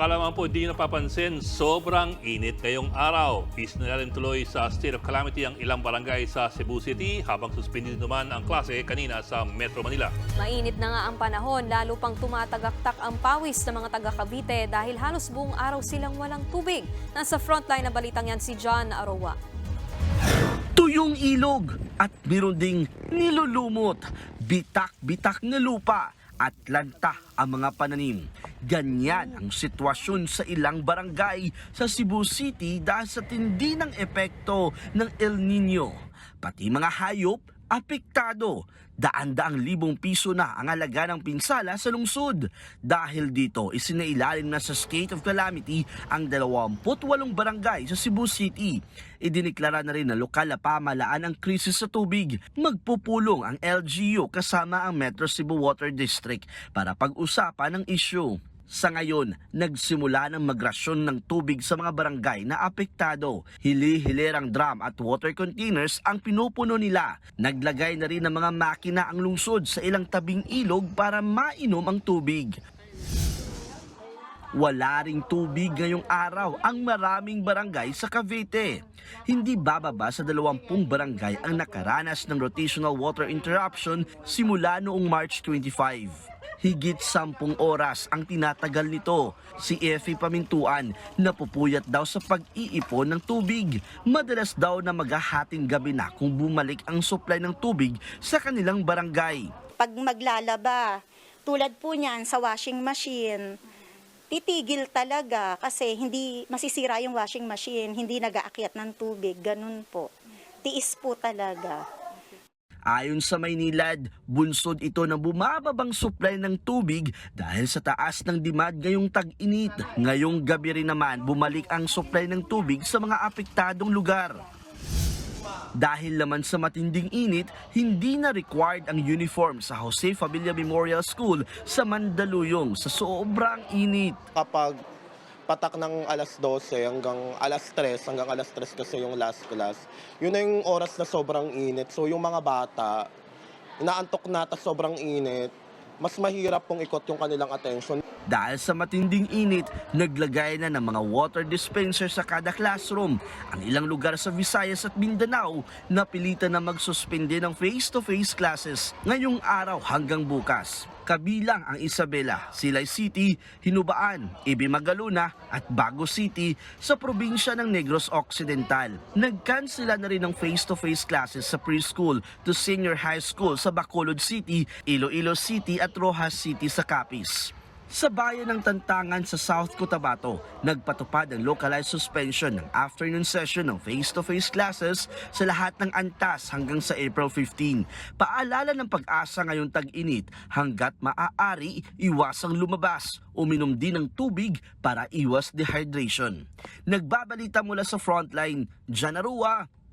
Baka naman po di nyo napapansin, sobrang init ngayong araw. Isinalalim tuloy sa state of calamity ang ilang barangay sa Cebu City habang suspended naman ang klase kanina sa Metro Manila. Mainit na nga ang panahon, lalo pang tumatagaktak ang pawis ng mga taga Cavite dahil halos buong araw silang walang tubig. Nasa frontline na balitang yan si John Arowa. tuyong ilog at meron ding nilulumot, bitak-bitak na lupa at lanta ang mga pananim. Ganyan ang sitwasyon sa ilang barangay sa Cebu City dahil sa tindi ng epekto ng El Nino. Pati mga hayop, apektado. Daan-daang libong piso na ang alaga ng pinsala sa lungsod. Dahil dito, isinailalim na sa state of calamity ang 28 barangay sa Cebu City. Idiniklara na rin na lokal na pamalaan ang krisis sa tubig. Magpupulong ang LGU kasama ang Metro Cebu Water District para pag-usapan ang issue. Sa ngayon, nagsimula ng magrasyon ng tubig sa mga barangay na apektado. Hili-hilirang drum at water containers ang pinupuno nila. Naglagay na rin ng mga makina ang lungsod sa ilang tabing ilog para mainom ang tubig. Wala ring tubig ngayong araw ang maraming barangay sa Cavite. Hindi bababa sa 20 barangay ang nakaranas ng rotational water interruption simula noong March 25. Higit 10 oras ang tinatagal nito. Si Effie Pamintuan napupuyat daw sa pag-iipon ng tubig. Madalas daw na maghahating gabi na kung bumalik ang supply ng tubig sa kanilang barangay. pag maglalaba, tulad po niyan sa washing machine, titigil talaga kasi hindi masisira yung washing machine, hindi nag-aakyat ng tubig, ganun po. Tiis po talaga. Ayon sa Maynilad, bunsod ito ng bumababang supply ng tubig dahil sa taas ng demand ngayong tag-init. Ngayong gabi rin naman, bumalik ang supply ng tubig sa mga apektadong lugar. Dahil naman sa matinding init, hindi na required ang uniform sa Jose Familia Memorial School sa Mandaluyong sa sobrang init. kapag patak ng alas 12 hanggang alas 3, hanggang alas 3 kasi yung last class, yun na yung oras na sobrang init. So yung mga bata, inaantok na tas sobrang init, mas mahirap pong ikot yung kanilang attention. Dahil sa matinding init, naglagay na ng mga water dispenser sa kada classroom. Ang ilang lugar sa Visayas at Mindanao napilitan na magsuspende ng face-to-face classes ngayong araw hanggang bukas. Kabilang ang Isabela, Silay City, Hinubaan, Ibimagaluna at Bago City sa probinsya ng Negros Occidental. Nagkansela na rin ng face-to-face classes sa preschool to senior high school sa Bacolod City, Iloilo City at Rojas City sa Capiz. Sa bayan ng Tantangan sa South Cotabato, nagpatupad ang localized suspension ng afternoon session ng face-to-face classes sa lahat ng antas hanggang sa April 15. Paalala ng pag-asa ngayong tag-init, hanggat maaari, iwasang lumabas, uminom din ng tubig para iwas dehydration. Nagbabalita mula sa frontline, Janarua,